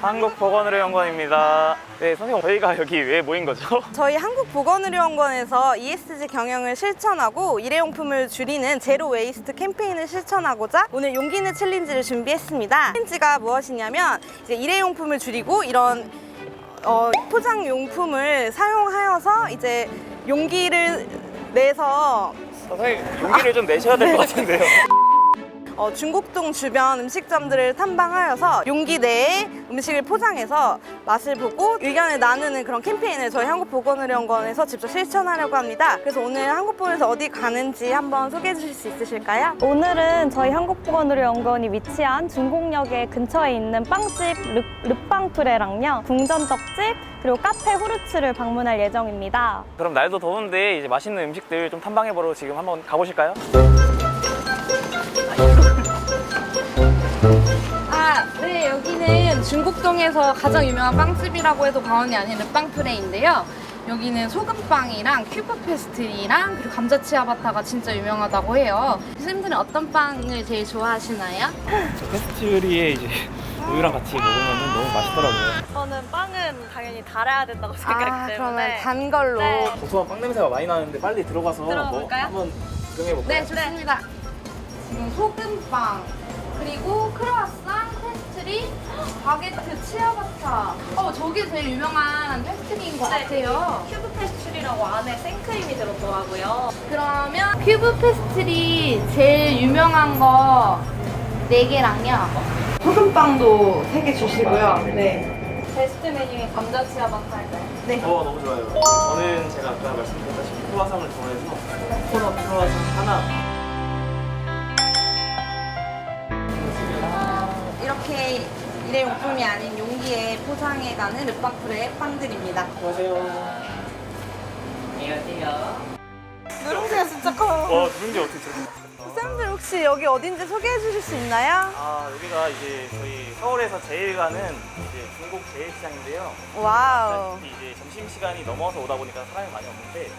한국보건의료연구원입니다. 네, 선생님 저희가 여기 왜 모인 거죠? 저희 한국보건의료원에서 ESG 경영을 실천하고 일회용품을 줄이는 제로 웨이스트 캠페인을 실천하고자 오늘 용기내 챌린지를 준비했습니다. 챌린지가 무엇이냐면 이제 일회용품을 줄이고 이런 어, 포장 용품을 사용하여서 이제 용기를 내서 선생님 용기를 좀 내셔야 될 것 같은데요. 어, 중곡동 주변 음식점들을 탐방하여서 용기 내에 음식을 포장해서 맛을 보고 의견을 나누는 그런 캠페인을 저희 한국보건의료원에서 직접 실천하려고 합니다. 그래서 오늘 한국보건에서 어디 가는지 한번 소개해 주실 수 있으실까요? 오늘은 저희 한국보건의료연구원이 위치한 중곡역에 근처에 있는 빵집 르, 르빵프레랑요 궁전떡집 그리고 카페 후르츠를 방문할 예정입니다. 그럼 날도 더운데 이제 맛있는 음식들 좀 탐방해 보러 지금 한번 가보실까요? 아, 네, 여기는 중곡동에서 가장 유명한 빵집이라고 해도 과언이 아닌 르빵프레인데요. 여기는 소금빵이랑 큐브 페스트리랑 그리고 감자 치아바타가 진짜 유명하다고 해요. 선생님들은 어떤 빵을 제일 좋아하시나요? 페스츄리에 이제 우유랑 같이 먹으면 너무 맛있더라고요. 저는 빵은 당연히 달아야 된다고 아, 그러면 단 걸로. 네. 고소한 빵 냄새가 많이 나는데 빨리 들어가서 뭐 들어볼까요? 한번 구경해 볼까요? 네, 좋습니다. 지금 소금빵, 그리고 크로아상, 페스트리, 바게트, 치아바타. 어, 저게 제일 유명한 페스트리인 것 같아요. 큐브 페스츄리라고 안에 생크림이 들었더라고요. 그러면 큐브 페스트리 제일 유명한 거 4개랑요. 소금빵도 3개 주시고요. 네. 베스트 메뉴인 감자 치아바타 할까요? 어 너무 좋아요. 저는 제가 아까 말씀드렸다시피 크로와상을 좋아해서 크로와상 하나. 이렇게 일회 용품이 아닌 용기에 포장해가는 르빵프레의 빵들입니다. 안녕하세요. 안녕하세요. 누룽지가 진짜 커요. 와 누룽지 어떻게 저렇게? 쌤들 혹시 여기 어딘지 소개해 주실 수 있나요? 아 여기가 이제 저희 서울에서 제일 가는 이제 중국 제일시장인데요. 와우. 특히 이제 점심 시간이 넘어서 오다 보니까 사람이 많이 없는데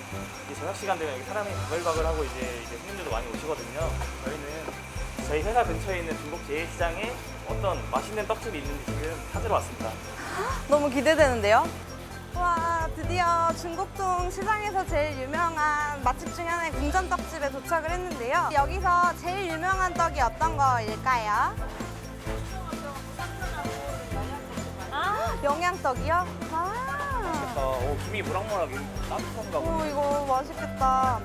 이제 저녁 시간 되면 여기 사람이 바글바글하고 이제 이제 손님들도 많이 오시거든요. 저희는 저희 회사 근처에 있는 중국 제일시장에 어떤 맛있는 떡집이 있는지 지금 찾으러 왔습니다. 너무 기대되는데요? 와, 드디어 중곡동 시장에서 제일 유명한 맛집 중 하나의 궁전떡집에 도착을 했는데요. 여기서 제일 유명한 떡이 어떤 거일까요? 영양떡이요? 아, 어, 김이 모락모락 따뜻한가 오, 보네. 이거 맛있겠다.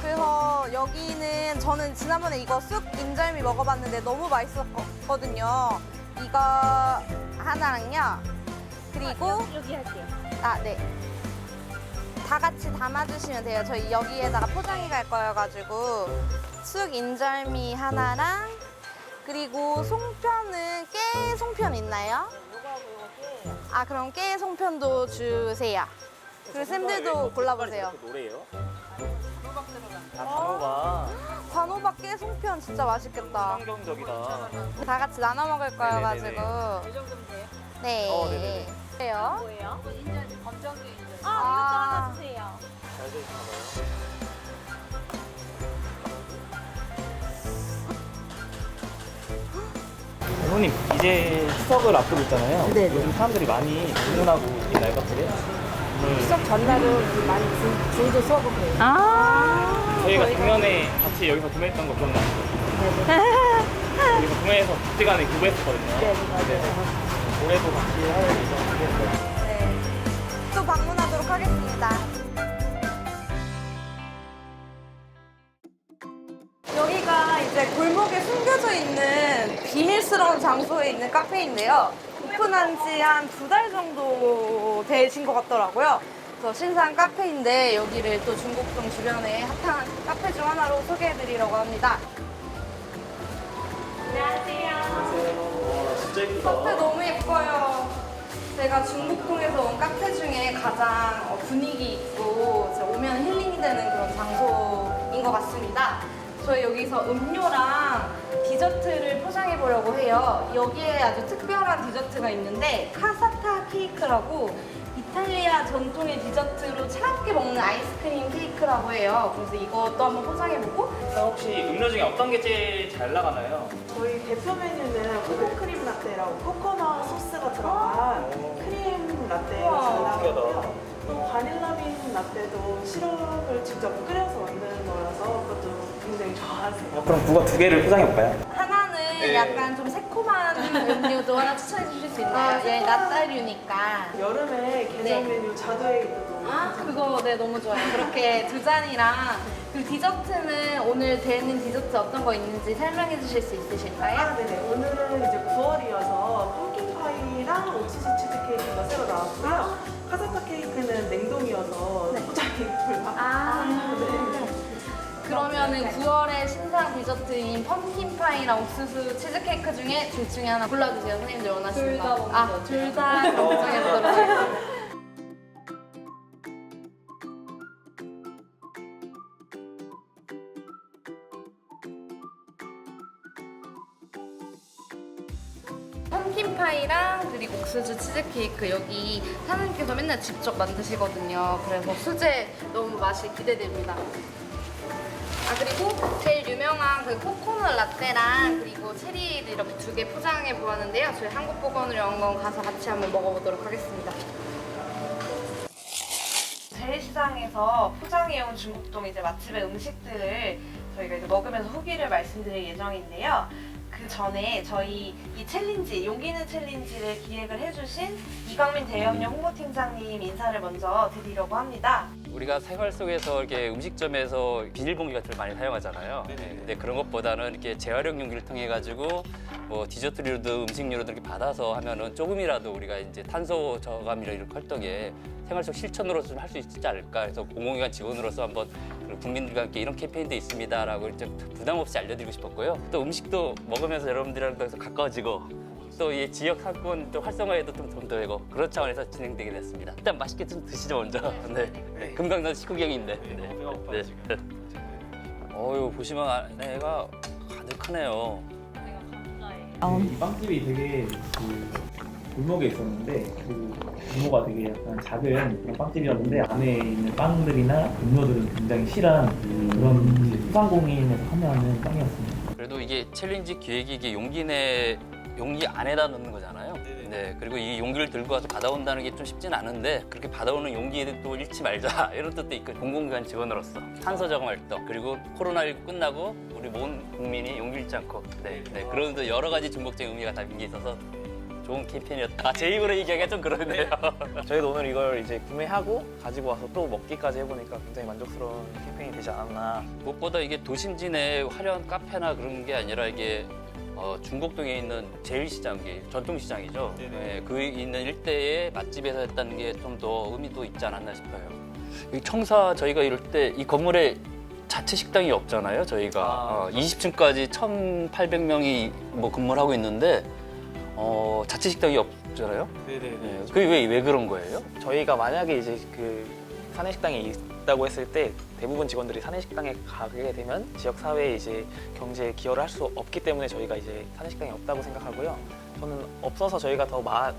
그래서 여기는 저는 지난번에 이거 쑥 인절미 먹어봤는데 너무 맛있었거든요. 이거 하나랑요. 그리고 여기 할게요. 아, 네. 다 같이 담아주시면 돼요. 저희 여기에다가 포장해 갈 거여가지고 쑥 인절미 하나랑 그리고 송편은 깨 송편 있나요? 아 그럼 깨 송편도 주세요. 그리고 쌤들도 골라보세요. 노래요? 아, 단호박. 단호박 깨 송편 진짜 맛있겠다. 환경적이다. 다 같이 나눠 먹을 거여가지고. 이 정도면 돼요? 네. 어, 네네네. 그래요? 뭐예요? 검정이 인절. 아. 아, 이것도 하나 주세요. 잘 되시나 봐요. 어머님 이제 추석을 앞두고 있잖아요. 네. 요즘 사람들이 많이 주문하고 있나요, 카페에? 추석 전날은 많이 줄도 서고 해요. 아. 저희가 작년에 같이 여기서 구매했던 거 기억나시죠? 여기서 구매해서 그때간에 구매했었거든요. 네, 맞아요. 올해도 같이 할 예정인데 네. 또 방문하도록 하겠습니다. 여기가 이제 골목에 숨겨져 있는 비밀스러운 장소에 있는 카페인데요. 오픈한 지 한 두 달 정도 되신 것 같더라고요. 그래서 신상 카페인데 여기를 또 중곡동 주변에 핫한 카페 중 하나로 소개해드리려고 합니다. 진짜 예쁘다. 카페 너무 예뻐요. 제가 중국동에서 온 카페 중에 가장 어, 분위기 있고 오면 힐링이 되는 그런 장소인 것 같습니다. 저희 여기서 음료랑 디저트를 포장해 보려고 해요. 여기에 아주 특별한 디저트가 있는데 카사타 케이크라고 이탈리아 전통의 디저트로 차갑게 먹는 아이스크림 케이크라고 해요. 그래서 이것도 한번 포장해 보고 혹시 음료 중에 어떤 게 제일 잘 나가나요? 저희 대표 메뉴는 코코크림 라떼라고 코코넛 소스가 들어간 라떼도 시럽을 직접 끓여서 만드는 거라서 그것도 굉장히 좋아하세요. 어, 그럼 그거 두 개를 포장해 볼까요? 하나는 네. 약간 좀 새콤한 음료도 하나 추천해 주실 수 있나요? 아, 얘 새콤한- 나따류니까. 여름에 개정 네. 메뉴 자두에이드도 아, 그거 네 너무 좋아요. 그렇게 두 잔이랑 그 디저트는 오늘 되는 디저트 어떤 거 있는지 설명해 주실 수 있으실까요? 아, 네네. 오늘은 이제 9월이어서 펌킨 파이랑 옥수수 치즈 케이크가 새로 나왔고요. 카사타 케이크는 불가. 아, 네. 그러면은 9월에 신상 디저트인 펌킨 파이랑 옥수수 치즈케이크 중에 둘 중에 하나 골라주세요. 선생님들 원하시는 둘 거. 다 먹는 아, 거죠. 둘다 정해보도록 하겠습니다. 옥수수 치즈케이크 여기 사장님께서 맨날 직접 만드시거든요. 그래서 수제 너무 맛이 기대됩니다. 아 그리고 제일 유명한 그 코코넛 라떼랑 그리고 체리를 이렇게 두 개 포장해 보았는데요. 저희 한국보건의원건 가서 같이 한번 먹어보도록 하겠습니다. 재래시장에서 포장해온 중국동 이제 맛집의 음식들을 저희가 이제 먹으면서 후기를 말씀드릴 예정인데요. 그 전에 저희 이 챌린지, 용기 있는 챌린지를 기획을 해주신 이광민 대형료 홍보팀장님 인사를 먼저 드리려고 합니다. 우리가 생활 속에서 이렇게 음식점에서 비닐봉지 같은 걸 많이 사용하잖아요. 네, 근데 그런 것보다는 이렇게 재활용 용기를 통해 가지고 뭐 디저트류도 음식료로도 이렇게 받아서 하면은 조금이라도 우리가 이제 탄소 저감이나 이런 활동에 생활 속 실천으로 좀할 수 있지 않을까 해서 공공기관 직원으로서 한번 그 국민들과 함께 이런 캠페인도 있습니다라고 이제 부담 없이 알려드리고 싶었고요. 또 음식도 먹으면서 여러분들이랑 더 가까워지고 또 이 지역 상권 또 활성화에도 좀더 되고 그런 차원에서 진행되게 됐습니다. 일단 맛있게 좀 드시죠 먼저. 네. 네. 금강산 식후경인데. 네. 고파요, 지금. 어유 보시면 안에가 가득하네요. 이 빵집이 되게 그 골목에 있었는데 그 규모가 되게 약간 작은 그런 빵집이었는데 안에 있는 빵들이나 음료들은 굉장히 실한 그런 소상공인에서 판매하는 빵이었습니다. 그래도 이게 챌린지 기획이 이게 용기 내 용기 안에다 넣는 거잖아요. 네. 그리고 이 용기를 들고 와서 받아온다는 게 좀 쉽진 않은데 그렇게 받아오는 용기를 또 잃지 말자 이런 뜻도 있고 공공기관 직원으로서 탄소 저감 활동 그리고 코로나19 끝나고 우리 모든 국민이 용기 잃지 않고 네, 네. 그런 또 여러 가지 중복적인 의미가 담긴 게 있어서 좋은 캠페인이었다. 아, 제 입으로 얘기하기가 좀 그러네요. 저희도 오늘 이걸 이제 구매하고 가지고 와서 또 먹기까지 해보니까 굉장히 만족스러운 캠페인이 되지 않았나. 무엇보다 이게 도심진의 화려한 카페나 그런 게 아니라 이게 어, 중곡동에 있는 제일시장, 이 전통시장이죠. 네, 그 있는 일대의 맛집에서 했다는 게 좀 더 의미도 있지 않았나 싶어요. 이 청사 저희가 이럴 때 이 건물에 자체 식당이 없잖아요. 저희가 아, 어, 20층까지 1,800명이 뭐 근무를 하고 있는데 어, 자체 식당이 없잖아요. 네네네. 네, 그게 왜, 왜 그런 거예요? 저희가 만약에 이제 그 사내식당이 있다고 했을 때 대부분 직원들이 사내식당에 가게 되면 지역 사회에 이제 경제에 기여를 할 수 없기 때문에 저희가 이제 사내식당이 없다고 생각하고요. 저는 없어서 저희가 더 마-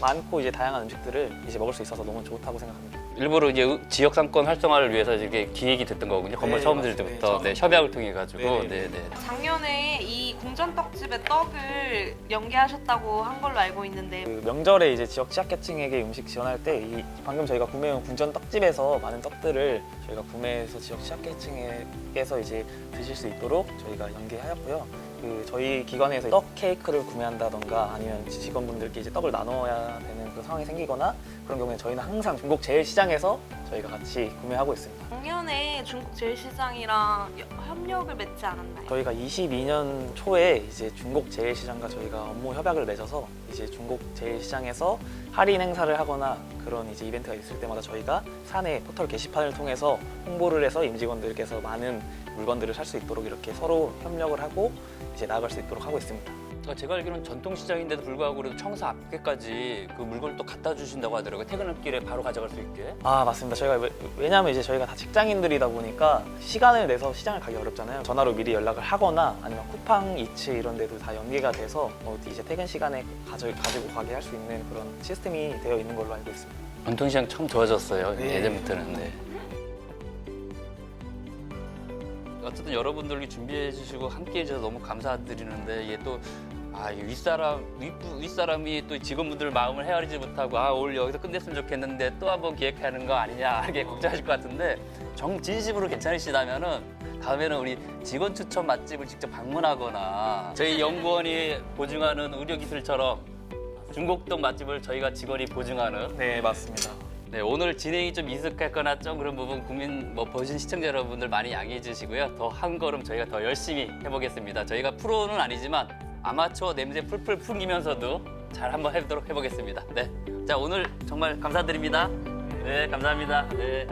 많고 이제 다양한 음식들을 이제 먹을 수 있어서 너무 좋다고 생각합니다. 일부러 이제 의- 지역 상권 활성화를 위해서 이렇게 기획이 됐던 거군요. 건물 네, 처음 들 맞습니다. 때부터 네, 네, 협약을 통해 가지고 네, 네, 네. 네. 작년에 이 공전떡집의 떡을 연계하셨다고 한 걸로 알고 있는데 그 명절에 이제 지역 취약계층에게 음식 지원할 때 이 방금 저희가 구매한 궁전 떡집에서 많은 떡들을 저희가 구매해서 지역 취약계층에게서 이제 드실 수 있도록 저희가 연계하였고요. 그 저희 기관에서 떡 케이크를 구매한다던가 아니면 직원분들께 이제 떡을 나눠야 되는 그런 상황이 생기거나 그런 경우에 저희는 항상 중국 제일시장에서 저희가 같이 구매하고 있습니다. 작년에 중국 제일시장이랑 협력을 맺지 않았나요? 저희가 22년 초에 이제 중국 제일시장과 저희가 업무 협약을 맺어서 이제 중국 제일시장에서 할인 행사를 하거나 그런 이제 이벤트가 있을 때마다 저희가 사내 포털 게시판을 통해서 홍보를 해서 임직원들께서 많은 물건들을 살 수 있도록 이렇게 서로 협력을 하고 이제 나아갈 수 있도록 하고 있습니다. 어, 제가 알기로는 전통시장인데도 불구하고 그래도 청사 앞에까지 그 물건을 또 갖다 주신다고 하더라고요. 퇴근길에 바로 가져갈 수 있게. 아 맞습니다. 저희가 왜, 왜냐하면 이제 저희가 다 직장인들이다 보니까 시간을 내서 시장을 가기 어렵잖아요. 전화로 미리 연락을 하거나 아니면 쿠팡 이츠 이런 데도 다 연계가 돼서 어디 이제 퇴근 시간에 가져, 가지고 가게 할 수 있는 그런 시스템이 되어 있는 걸로 알고 있습니다. 전통시장 참 좋아졌어요. 네. 예전부터는. 네. 어쨌든 여러분들이 준비해 주시고 함께 해 주셔서 너무 감사드리는데 이게 또 아, 이 윗사람, 윗, 윗사람이 또 직원분들 마음을 헤아리지 못하고, 아, 오늘 여기서 끝냈으면 좋겠는데 또 한 번 기획하는 거 아니냐, 이렇게 걱정하실 것 같은데, 정, 진심으로 괜찮으시다면은, 다음에는 우리 직원 추천 맛집을 직접 방문하거나, 저희 연구원이 보증하는 의료기술처럼 중곡동 맛집을 저희가 직원이 보증하는 네, 맞습니다. 네, 오늘 진행이 좀 미숙했거나 좀 그런 부분 국민 뭐 보신 시청자 여러분들 많이 양해해 주시고요. 더 한 걸음 저희가 더 열심히 해보겠습니다. 저희가 프로는 아니지만 아마추어 냄새 풀풀 풍기면서도 잘 한번 해보도록 해보겠습니다. 네, 자 오늘 정말 감사드립니다. 네, 감사합니다. 네.